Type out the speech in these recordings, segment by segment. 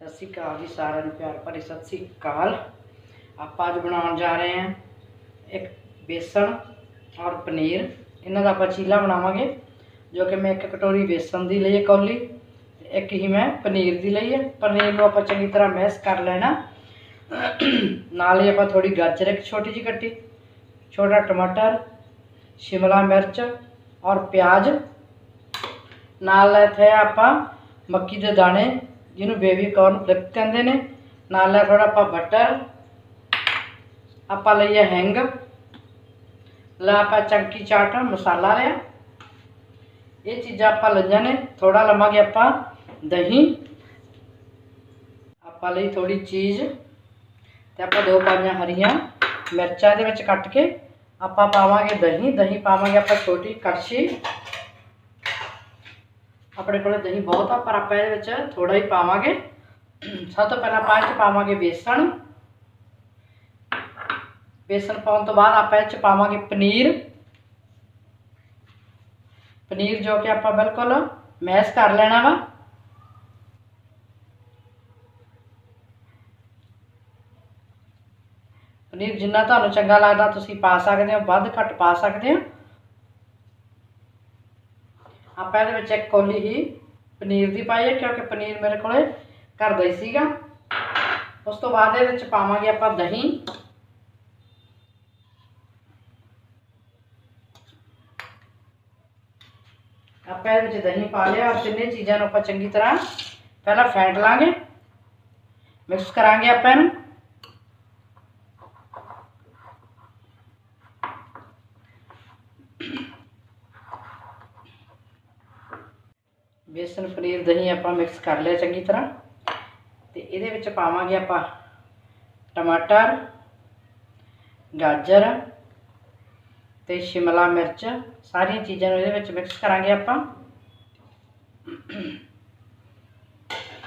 ਸਤਿ ਸ਼੍ਰੀ ਅਕਾਲ ਜੀ ਸਾਰਿਆਂ ਨੂੰ, ਪਿਆਰ ਭਰੀ ਸਤਿ ਸ਼੍ਰੀ ਅਕਾਲ। ਆਪਾਂ ਅੱਜ ਬਣਾਉਣ ਜਾ ਰਹੇ ਹਾਂ ਇੱਕ ਬੇਸਣ ਔਰ ਪਨੀਰ। ਇਹਨਾਂ ਦਾ ਆਪਾਂ ਚੀਲਾ ਬਣਾਵਾਂਗੇ, ਜੋ ਕਿ ਮੈਂ ਇੱਕ ਕਟੋਰੀ ਬੇਸਣ ਦੀ ਲਈ ਹੈ ਕੌਲੀ, ਤੇ ਇੱਕ ਹੀ ਮੈਂ ਪਨੀਰ ਦੀ ਲਈ ਹੈ। ਪਨੀਰ ਨੂੰ ਆਪਾਂ ਚੰਗੀ ਤਰ੍ਹਾਂ ਮੈਸ਼ ਕਰ ਲੈਣਾ। ਨਾਲ ਹੀ ਆਪਾਂ ਥੋੜੀ ਗਾਜਰ, ਇੱਕ ਛੋਟੀ ਜਿਹੀ ਕੱਟੀ, ਛੋਟਾ ਟਮਾਟਰ, ਸ਼ਿਮਲਾ ਮਿਰਚ ਔਰ ਪਿਆਜ਼। ਨਾਲ ਇੱਥੇ ਆਪਾਂ ਮੱਕੀ ਦੇ ਦਾਣੇ ਜਿਹਨੂੰ ਬੇਬੀ ਕੌਰਨ ਫਲਿਪ ਕਹਿੰਦੇ ਨੇ। ਨਾਲ ਲੈ ਥੋੜਾ ਆਪਾਂ ਬਟਰ ਆਪਾਂ ਲਈਏ ਹੈਂਗ ਲੈ ਆਪਾਂ ਚੰਕੀ ਚਾਟ, ਮਸਾਲਾ ਲਿਆ। ਇਹ ਚੀਜ਼ਾਂ ਆਪਾਂ ਲਈਆਂ ਨੇ ਥੋੜਾ ਲਵਾਂਗੇ ਆਪਾਂ ਦਹੀਂ। ਆਪਾਂ ਲਈ ਥੋੜੀ ਚੀਜ਼ ਤੇ ਆਪਾਂ ਦੋ ਪਾਈਆਂ ਹਰੀਆਂ ਮਿਰਚਾਂ ਦੇ ਵਿੱਚ ਕੱਟ ਕੇ ਆਪਾਂ ਪਾਵਾਂਗੇ ਦਹੀਂ। ਦਹੀਂ ਪਾਵਾਂਗੇ ਆਪਾਂ ਛੋਟੀ ਕੜਛੀ। ਆਪਣੇ ਕੋਲ ਦਹੀਂ ਬਹੁਤ ਆ, ਪਰ ਆਪਾਂ ਇਹਦੇ ਵਿੱਚ ਥੋੜਾ ਹੀ ਪਾਵਾਂਗੇ। ਸਭ ਤੋਂ ਪਹਿਲਾਂ ਆਪਾਂ ਇਹ 'ਚ ਪਾਵਾਂਗੇ ਬੇਸਣ। ਬੇਸਣ ਪਾਉਣ ਤੋਂ ਬਾਅਦ ਆਪਾਂ ਇਹ 'ਚ ਪਾਵਾਂਗੇ ਪਨੀਰ। ਪਨੀਰ ਜੋ ਕਿ ਆਪਾਂ ਬਿਲਕੁਲ ਮੈਸ਼ ਕਰ ਲੈਣਾ ਵਾ। ਪਨੀਰ ਜਿੰਨਾ ਤੁਹਾਨੂੰ ਚੰਗਾ ਲੱਗਦਾ ਤੁਸੀਂ ਪਾ ਸਕਦੇ ਹੋ, ਵੱਧ ਘੱਟ ਪਾ ਸਕਦੇ ਹੋ। ਆਪਾਂ ਇਹਦੇ ਵਿੱਚ ਇੱਕ ਕੌਲੀ ਹੀ ਪਨੀਰ ਦੀ ਪਾਈ ਹੈ, ਕਿਉਂਕਿ ਪਨੀਰ ਮੇਰੇ ਕੋਲੇ ਘਰ ਦਾ ਹੀ ਸੀਗਾ। ਉਸ ਤੋਂ ਬਾਅਦ ਇਹਦੇ ਵਿੱਚ ਪਾਵਾਂਗੇ ਆਪਾਂ ਦਹੀਂ। ਆਪਾਂ ਇਹਦੇ ਵਿੱਚ ਦਹੀਂ ਪਾ ਲਿਆ ਔਰ ਤਿੰਨੇ ਚੀਜ਼ਾਂ ਨੂੰ ਆਪਾਂ ਚੰਗੀ ਤਰ੍ਹਾਂ ਪਹਿਲਾਂ ਫੈਂਟ ਲਾਂਗੇ। ਮਿਕਸ ਕਰਾਂਗੇ ਆਪਾਂ ਇਹਨੂੰ। ਬੇਸਨ, ਪਨੀਰ, ਦਹੀਂ ਆਪਾਂ ਮਿਕਸ ਕਰ ਲਿਆ ਚੰਗੀ ਤਰ੍ਹਾਂ। ਤੇ ਇਹਦੇ ਵਿੱਚ ਪਾਵਾਂਗੇ ਆਪਾਂ ਟਮਾਟਰ, ਗਾਜਰ ਤੇ ਸ਼ਿਮਲਾ ਮਿਰਚ। ਸਾਰੀਆਂ ਚੀਜ਼ਾਂ ਨੂੰ ਇਹਦੇ ਵਿੱਚ ਮਿਕਸ ਕਰਾਂਗੇ ਆਪਾਂ।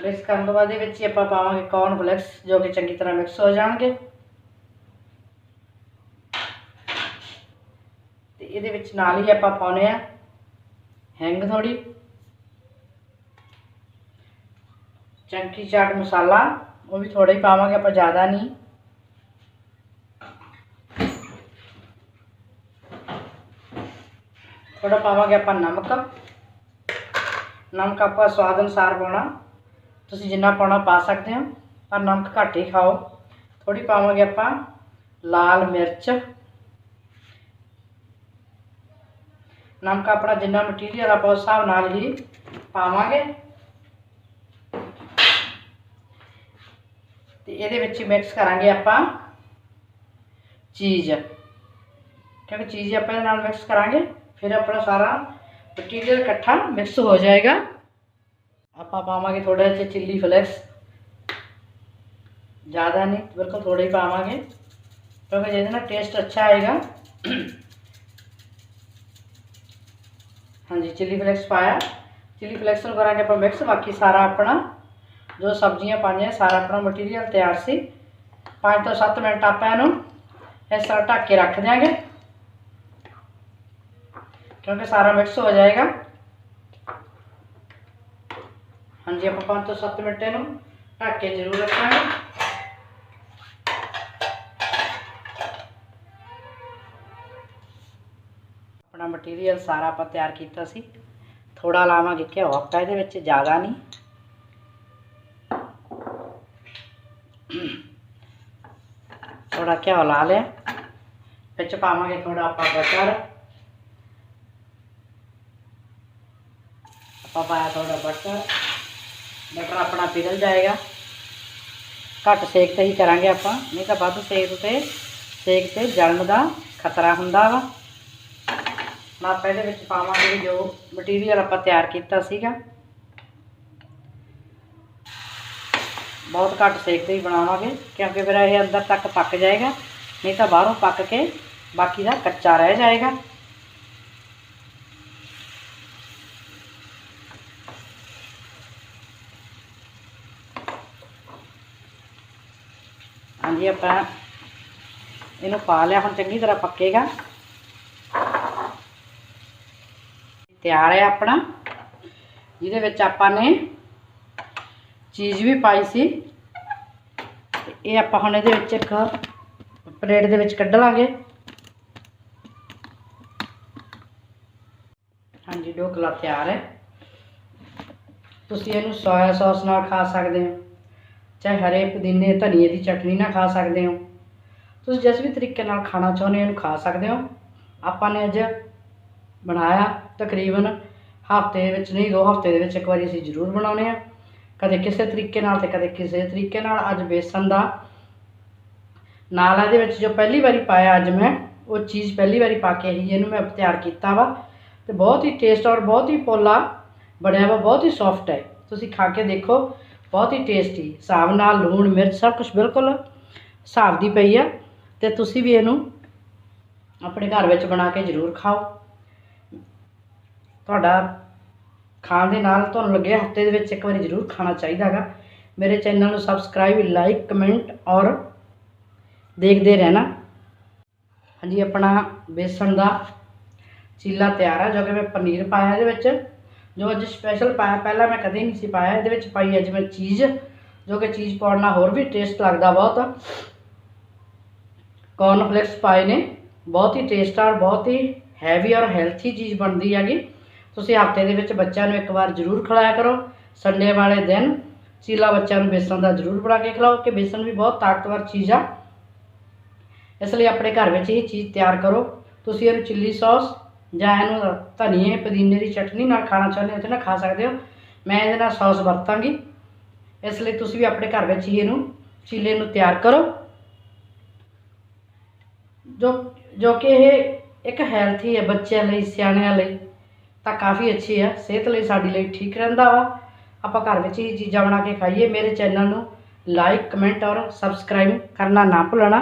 ਮਿਕਸ ਕਰਨ ਤੋਂ ਬਾਅਦ ਇਹਦੇ ਵਿੱਚ ਹੀ ਆਪਾਂ ਪਾਵਾਂਗੇ ਕੌਰਨ ਫਲੈਕਸ ਜੋ ਕਿ ਚੰਗੀ ਤਰ੍ਹਾਂ ਮਿਕਸ ਹੋ ਜਾਣਗੇ। ਤੇ ਇਹਦੇ ਵਿੱਚ ਨਾਲ ਹੀ ਆਪਾਂ ਪਾਉਨੇ ਆ ਹੈਂਗ ਥੋੜੀ ਚੰਕੀ ਚਾਟ ਮਸਾਲਾ ਉਹ ਵੀ ਥੋੜਾ ਹੀ ਪਾਵਾਂਗੇ ਆਪਾਂ ਜ਼ਿਆਦਾ ਨਹੀਂ ਥੋੜਾ ਪਾਵਾਂਗੇ ਆਪਾਂ ਨਮਕ ਨਮਕ ਆਪਾਂ ਸਵਾਦ ਅਨੁਸਾਰ ਪਾਉਣਾ ਤੁਸੀਂ ਜਿੰਨਾ ਪਾਉਣਾ ਪਾ ਸਕਦੇ ਹੋ ਪਰ ਨਮਕ ਘੱਟ ਹੀ ਖਾਓ ਥੋੜੀ ਪਾਵਾਂਗੇ ਆਪਾਂ ਲਾਲ ਮਿਰਚ ਨਮਕ ਆਪਣਾ ਜਿੰਨਾ ਮਟੀਰੀਅਲ ਆਪਾਂ ਉਸ ਹਿਸਾਬ ਨਾਲ ਹੀ ਪਾਵਾਂਗੇ ਇਹਦੇ ਵਿੱਚ ਮਿਕਸ ਕਰਾਂਗੇ ਆਪਾਂ ਚੀਜ਼। ਕਿਉਂਕਿ ਚੀਜ਼ ਆਪਾਂ ਇਹਦੇ ਨਾਲ ਮਿਕਸ ਕਰਾਂਗੇ, ਫਿਰ ਆਪਣਾ ਸਾਰਾ ਮਟੀਰੀਅਲ ਇਕੱਠਾ ਮਿਕਸ ਹੋ ਜਾਏਗਾ। ਆਪਾਂ ਪਾਵਾਂਗੇ ਥੋੜਾ ਜਿਹਾ ਚਿੱਲੀ ਫਲੈਕਸ ਜ਼ਿਆਦਾ ਨਹੀਂ, ਬਿਲਕੁਲ ਥੋੜਾ ਹੀ ਪਾਵਾਂਗੇ, ਕਿਉਂਕਿ ਜਿਹਦੇ ਨਾਲ ਟੇਸਟ ਅੱਛਾ ਆਏਗਾ। ਹਾਂਜੀ ਚਿੱਲੀ ਫਲੈਕਸ ਪਾਇਆ। ਚਿੱਲੀ ਫਲੈਕਸ ਨੂੰ ਕਰਾਂਗੇ ਆਪਾਂ ਮਿਕਸ ਬਾਕੀ ਸਾਰਾ ਆਪਣਾ ਜੋ ਸਬਜ਼ੀਆਂ ਪਾਈਆਂ, ਸਾਰਾ ਆਪਣਾ ਮਟੀਰੀਅਲ ਤਿਆਰ ਸੀ। 5 ਤੋਂ 7 ਮਿੰਟ ਆਪਾਂ ਇਹਨੂੰ ਇਸ ਤਰ੍ਹਾਂ ਢੱਕ ਕੇ ਰੱਖ ਦਿਆਂਗੇ। ਕਿਉਂਕਿ ਸਾਰਾ ਮਿਕਸ ਹੋ ਜਾਏਗਾ। ਹਾਂਜੀ, ਆਪਾਂ 5 ਤੋਂ 7 ਮਿੰਟ ਇਹਨੂੰ ਢੱਕ ਕੇ ਜ਼ਰੂਰ ਰੱਖਾਂਗੇ। ਆਪਣਾ ਮਟੀਰੀਅਲ ਸਾਰਾ ਆਪਾਂ ਤਿਆਰ ਕੀਤਾ ਸੀ। ਥੋੜਾ ਲਾਵਾਂਗੇ ਘਿਓ ਆਪਾਂ ਇਹਦੇ ਵਿੱਚ, ਜ਼ਿਆਦਾ ਨਹੀਂ। ਥੋੜਾ ਘਿਓ ਲਾ ਲਿਆ। ਵਿੱਚ ਪਾਵਾਂਗੇ ਥੋੜਾ ਆਪਾਂ ਬਟਰ ਆਪਾਂ ਪਾਇਆ ਥੋੜਾ ਬਟਰ ਬਟਰ ਆਪਣਾ ਪਿਘਲ ਜਾਏਗਾ। ਘੱਟ ਸੇਕ ਤੇ ਹੀ ਕਰਾਂਗੇ ਆਪਾਂ। ਨਹੀਂ ਤਾਂ ਵੱਧ ਸੇਕ ਤੇ ਸੇਕ ਤੇ ਜਲਣ ਦਾ ਖਤਰਾ ਹੁੰਦਾ ਵਾ। ਨਾ ਪਹਿਲੇ ਵਿੱਚ ਪਾਵਾਂਗੇ ਜੋ ਮਟੀਰੀਅਲ ਆਪਾਂ ਤਿਆਰ ਕੀਤਾ ਸੀਗਾ। ਬਹੁਤ ਘੱਟ ਸੇਕ ਤੇ ਹੀ ਬਣਾਵਾਂਗੇ, ਕਿਉਂਕਿ ਫਿਰ ਇਹ ਅੰਦਰ ਤੱਕ ਪੱਕ ਜਾਏਗਾ, ਨਹੀਂ ਤਾਂ ਬਾਹਰੋਂ ਪੱਕ ਕੇ ਬਾਕੀ ਦਾ ਕੱਚਾ ਰਹਿ ਜਾਏਗਾ। ਹਾਂਜੀ, ਆਪਾਂ ਇਹਨੂੰ ਪਾ ਲਿਆ, ਹੁਣ ਚੰਗੀ ਤਰ੍ਹਾਂ ਪੱਕੇਗਾ। ਤਿਆਰ ਹੈ ਆਪਣਾ, ਜਿਹਦੇ ਵਿੱਚ ਆਪਾਂ ਨੇ ਚੀਜ਼ ਵੀ ਪਾਈ ਸੀ। ਇਹ ਆਪਾਂ ਹੁਣ ਇਹਦੇ ਵਿੱਚ ਇੱਕ ਪਲੇਟ ਦੇ ਵਿੱਚ ਕੱਢ ਲਾਂਗੇ ਹਾਂਜੀ ਢੋਕਲਾ ਤਿਆਰ ਹੈ। ਤੁਸੀਂ ਇਹਨੂੰ ਸੋਇਆ ਸੌਸ ਨਾਲ ਖਾ ਸਕਦੇ ਹੋ। ਚਾਹੇ ਹਰੇ ਪੁਦੀਨੇ, ਧਨੀਏ ਦੀ ਚਟਨੀ ਨਾਲ ਖਾ ਸਕਦੇ ਹੋ। ਤੁਸੀਂ ਜਿਸ ਵੀ ਤਰੀਕੇ ਨਾਲ ਖਾਣਾ ਚਾਹੁੰਦੇ ਹੋ, ਇਹਨੂੰ ਖਾ ਸਕਦੇ ਹੋ। ਆਪਾਂ ਨੇ ਅੱਜ ਬਣਾਇਆ ਤਕਰੀਬਨ ਹਫ਼ਤੇ ਵਿੱਚ ਨਹੀਂ, ਦੋ ਹਫ਼ਤੇ ਦੇ ਵਿੱਚ ਇੱਕ ਵਾਰੀ ਅਸੀਂ ਜ਼ਰੂਰ ਬਣਾਉਨੇ ਆ। ਕਦੇ ਕਿਸੇ ਤਰੀਕੇ ਨਾਲ ਤੇ ਕਦੇ ਕਿਸੇ ਤਰੀਕੇ ਨਾਲ। ਅੱਜ ਬੇਸਨ ਦਾ ਨਾਲ ਇਹਦੇ ਵਿੱਚ ਜੋ ਪਹਿਲੀ ਵਾਰੀ ਪਾਇਆ ਅੱਜ ਮੈਂ, ਉਹ ਚੀਜ਼ ਪਹਿਲੀ ਵਾਰੀ ਪਾ ਕੇ ਹੀ ਇਹਨੂੰ ਮੈਂ ਤਿਆਰ ਕੀਤਾ ਵਾ। ਤੇ ਬਹੁਤ ਹੀ ਟੇਸਟ ਔਰ ਬਹੁਤ ਹੀ ਪੋਲਾ ਬਣਿਆ ਵਾ, ਬਹੁਤ ਹੀ ਸੌਫਟ ਹੈ। ਤੁਸੀਂ ਖਾ ਕੇ ਦੇਖੋ, ਬਹੁਤ ਹੀ ਟੇਸਟੀ ਹਿਸਾਬ ਨਾਲ ਲੂਣ, ਮਿਰਚ, ਸਭ ਕੁਝ ਬਿਲਕੁਲ ਹਿਸਾਬ ਦੀ ਪਈ ਆ। ਤੇ ਤੁਸੀਂ ਵੀ ਇਹਨੂੰ ਆਪਣੇ ਘਰ ਵਿੱਚ ਬਣਾ ਕੇ ਜ਼ਰੂਰ ਖਾਓ। ਤੁਹਾਡਾ ਖਾਣ ਦੇ ਨਾਲ ਤੁਹਾਨੂੰ ਲੱਗਿਆ ਹਫ਼ਤੇ ਦੇ ਵਿੱਚ ਇੱਕ ਵਾਰੀ ਜ਼ਰੂਰ ਖਾਣਾ ਚਾਹੀਦਾ ਹੈਗਾ ਮੇਰੇ ਚੈਨਲ ਨੂੰ ਸਬਸਕ੍ਰਾਈਬ ਲਾਈਕ ਕਮੈਂਟ ਔਰ ਦੇਖਦੇ ਰਹਿਣਾ। ਹਾਂਜੀ, ਆਪਣਾ ਬੇਸਣ ਦਾ ਚੀਲਾ ਤਿਆਰ ਹੈ ਜੋ ਕਿ ਮੈਂ ਪਨੀਰ ਪਾਇਆ ਇਹਦੇ ਵਿੱਚ। ਜੋ ਅੱਜ ਸਪੈਸ਼ਲ ਪਾਇਆ, ਪਹਿਲਾਂ ਮੈਂ ਕਦੇ ਨਹੀਂ ਸੀ ਪਾਇਆ। ਇਹਦੇ ਵਿੱਚ ਪਾਈ ਅੱਜ ਮੈਂ ਚੀਜ਼, ਜੋ ਕਿ ਚੀਜ਼ ਪਾਉਣ ਨਾਲ ਹੋਰ ਵੀ ਟੇਸਟ ਲੱਗਦਾ ਬਹੁਤ। ਕੌਰਨ ਫਲੇਕਸ ਪਾਏ ਨੇ, ਬਹੁਤ ਹੀ ਟੇਸਟ ਔਰ ਬਹੁਤ ਹੀ ਹੈਵੀ ਔਰ ਹੈਲਥੀ ਚੀਜ਼ ਬਣਦੀ ਹੈਗੀ। ਤੁਸੀਂ ਹਫ਼ਤੇ ਦੇ ਵਿੱਚ ਬੱਚਿਆਂ ਨੂੰ ਇੱਕ ਵਾਰ ਜ਼ਰੂਰ ਖਿਲਾਇਆ ਕਰੋ। ਸੰਡੇ ਵਾਲੇ ਦਿਨ ਚੀਲਾ ਬੱਚਿਆਂ ਨੂੰ ਬੇਸਣ ਦਾ ਜ਼ਰੂਰ ਬਣਾ ਕੇ ਖਿਲਾਓ, ਕਿ ਬੇਸਣ ਵੀ ਬਹੁਤ ਤਾਕਤਵਰ ਚੀਜ਼ ਆ। ਇਸ ਲਈ ਆਪਣੇ ਘਰ ਵਿੱਚ ਇਹ ਚੀਜ਼ ਤਿਆਰ ਕਰੋ। ਤੁਸੀਂ ਇਹਨੂੰ ਚਿੱਲੀ ਸੌਸ ਜਾਂ ਇਹਨੂੰ ਧਨੀਏ, ਪੁਦੀਨੇ ਦੀ ਚਟਨੀ ਨਾਲ ਖਾਣਾ ਚਾਹੁੰਦੇ ਹੋ ਤੇ ਨਾ ਖਾ ਸਕਦੇ ਹੋ। ਮੈਂ ਇਹਦੇ ਨਾਲ ਸੌਸ ਵਰਤਾਂਗੀ। ਇਸ ਲਈ ਤੁਸੀਂ ਵੀ ਆਪਣੇ ਘਰ ਵਿੱਚ ਹੀ ਇਹਨੂੰ ਚੀਲੇ ਨੂੰ ਤਿਆਰ ਕਰੋ। ਜੋ ਜੋ ਕਿ ਇਹ ਇੱਕ ਹੈਲਥੀ ਹੈ ਬੱਚਿਆਂ ਲਈ, ਸਿਆਣਿਆਂ ਲਈ। ਤਾਂ ਕਾਫੀ ਅੱਛੀ ਹੈ ਸਿਹਤ ਲਈ ਸਾਡੀ ਲਈ ਠੀਕ ਰਹਿੰਦਾ ਵਾ। ਆਪਾਂ ਘਰ ਵਿੱਚ ਹੀ ਚੀਜ਼ਾਂ ਬਣਾ ਕੇ ਖਾਈਏ ਮੇਰੇ ਚੈਨਲ ਨੂੰ। ਲਾਈਕ ਕਮੈਂਟ ਔਰ ਸਬਸਕ੍ਰਾਈਬ ਕਰਨਾ ਨਾ ਭੁੱਲਣਾ।